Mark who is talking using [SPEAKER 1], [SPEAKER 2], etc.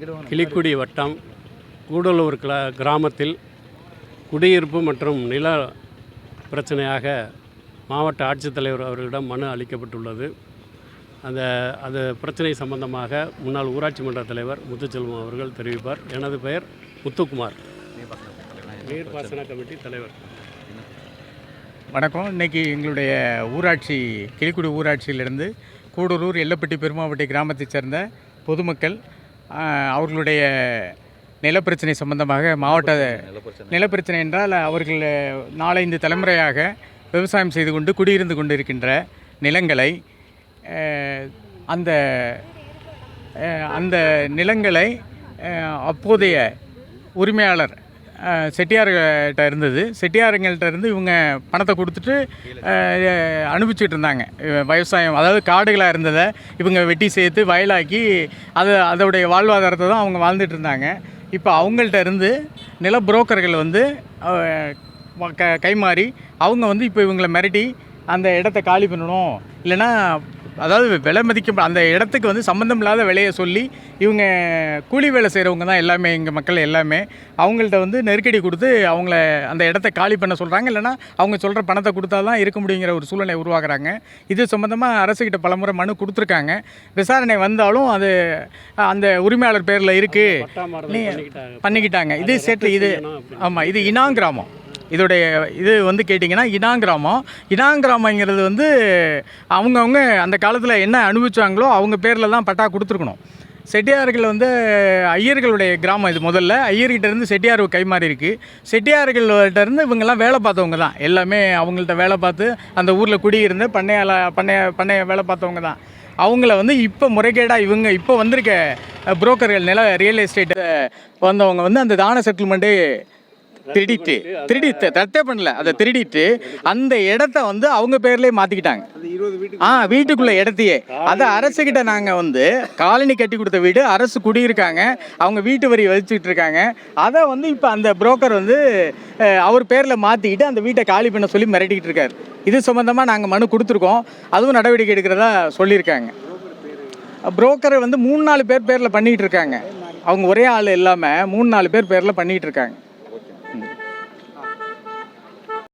[SPEAKER 1] கிளிக்குடி வட்டம் கூடலூர் கிள கிராமத்தில் குடியிருப்பு மற்றும் நில பிரச்சனையாக மாவட்ட ஆட்சித்தலைவர் அவர்களிடம் மனு அளிக்கப்பட்டுள்ளது. அந்த அது பிரச்சனை சம்பந்தமாக முன்னாள் ஊராட்சி மன்ற தலைவர் முத்துச்செல்வம் அவர்கள் தெரிவிப்பார். எனது பெயர் முத்துக்குமார். நீர்ப்பாசன கமிட்டி தலைவர்.
[SPEAKER 2] வணக்கம். இன்னைக்கு எங்களுடைய ஊராட்சி கிளிக்குடி ஊராட்சியிலிருந்து கூடலூர் எல்லப்பட்டி பெருமாவட்டி கிராமத்தைச் சேர்ந்த பொதுமக்கள் அவர்களுடைய நிலப்பிரச்சனை சம்பந்தமாக மாவட்ட நிலப்பிரச்சனை. என்றால் அவர்கள் நாலைந்து தலைமுறையாக விவசாயம் செய்து கொண்டு குடியிருந்து கொண்டிருக்கின்ற நிலங்களை ஆஹ், அந்த அந்த நிலங்களை அப்போதைய உரிமையாளர் செட்டியார்கிட்ட இருந்தது. செட்டியாருங்கள்ட்ட இருந்து இவங்க பணத்தை கொடுத்துட்டு அஹ், அனுப்பிச்சிட்டு இருந்தாங்க. விவசாயம் அதாவது காடுகளாக இருந்ததை இவங்க வெட்டி சேர்த்து வயலாக்கி அதை அதோடைய வாழ்வாதாரத்தை தான் அவங்க வாழ்ந்துட்டு இருந்தாங்க. இப்போ அவங்கள்ட்ட இருந்து நில புரோக்கர்கள் வந்து க கைமாறி அவங்க வந்து இப்போ இவங்களை மிரட்டி அந்த இடத்த காலி பண்ணணும். இல்லைன்னா அதாவது விலை மதிக்க அந்த இடத்துக்கு வந்து சம்மந்தம் இல்லாத விலையை சொல்லி இவங்க கூலி வேலை செய்கிறவங்க தான் எல்லாமே எங்கள் மக்கள் எல்லாமே. அவங்கள்ட்ட வந்து நெருக்கடி கொடுத்து அவங்கள அந்த இடத்த காலி பண்ண சொல்கிறாங்க இல்லைன்னா அவங்க சொல்கிற பணத்தை கொடுத்தா தான் இருக்க முடியுங்கிற ஒரு சூழ்நிலை உருவாக்குறாங்க. இது சம்மந்தமாக அரசுக்கிட்ட பலமுறை மனு கொடுத்துருக்காங்க. விசாரணை வந்தாலும் அது அந்த உரிமையாளர் பேரில் இருக்குது
[SPEAKER 1] பண்ணிக்கிட்டாங்க.
[SPEAKER 2] இது
[SPEAKER 1] ரத்து
[SPEAKER 2] இது. ஆமாம் இது இனாங்கிராமம் இதோடைய இது வந்து கேட்டிங்கன்னா இனாங்கிராமம். இனாங்கிராமங்கிறது வந்து அவங்கவுங்க அந்த காலத்தில் என்ன அனுபவிச்சாங்களோ அவங்க பேரில் தான் பட்டா கொடுத்துருக்கணும். செட்டியார்கள் வந்து ஐயர்களுடைய கிராமம் இது முதல்ல. ஐயர்கிட்டேருந்து செட்டியார் கைமாறி இருக்கு செட்டியார்கள்ட்டேருந்து இவங்கெல்லாம் வேலை பார்த்தவங்க தான். எல்லாமே அவங்கள்ட்ட வேலை பார்த்து அந்த ஊரில் குடியிருந்து பண்ணையால பண்ணைய பண்ணைய வேலை பார்த்தவங்க தான். அவங்கள வந்து இப்போ முறைகேடாக இவங்க இப்போ வந்திருக்க புரோக்கர்கள் நில ரியல் எஸ்டேட்டை வந்தவங்க வந்து அந்த தான செட்டில்மெண்ட்டு திருடிட்டு. திருடி ரத்தே பண்ணல. அதை திருடிட்டு அந்த இடத்த வந்து அவங்க பேர்லயே மாத்திக்கிட்டாங்க. ஆ வீட்டுக்குள்ள இடத்தையே. அதை அரசுகிட்ட நாங்க வந்து காலனி கட்டி கொடுத்த வீடு அரசு குடியிருக்காங்க. அவங்க வீட்டு வரி வச்சுக்கிட்டு இருக்காங்க. அதை வந்து இப்போ அந்த புரோக்கர் வந்து அவர் பேரில் மாற்றிக்கிட்டு அந்த வீட்டை காலி பண்ண சொல்லி மிரட்டிக்கிட்டு இருக்காரு. இது சம்மந்தமாக நாங்கள் மனு கொடுத்துருக்கோம். அதுவும் நடவடிக்கை எடுக்கிறதா சொல்லியிருக்காங்க. புரோக்கர் வந்து மூணு நாலு பேர் பேரில் பண்ணிகிட்டு இருக்காங்க. அவங்க ஒரே ஆள் இல்லாமல் மூணு நாலு பேர் பேரில் பண்ணிகிட்டு இருக்காங்க.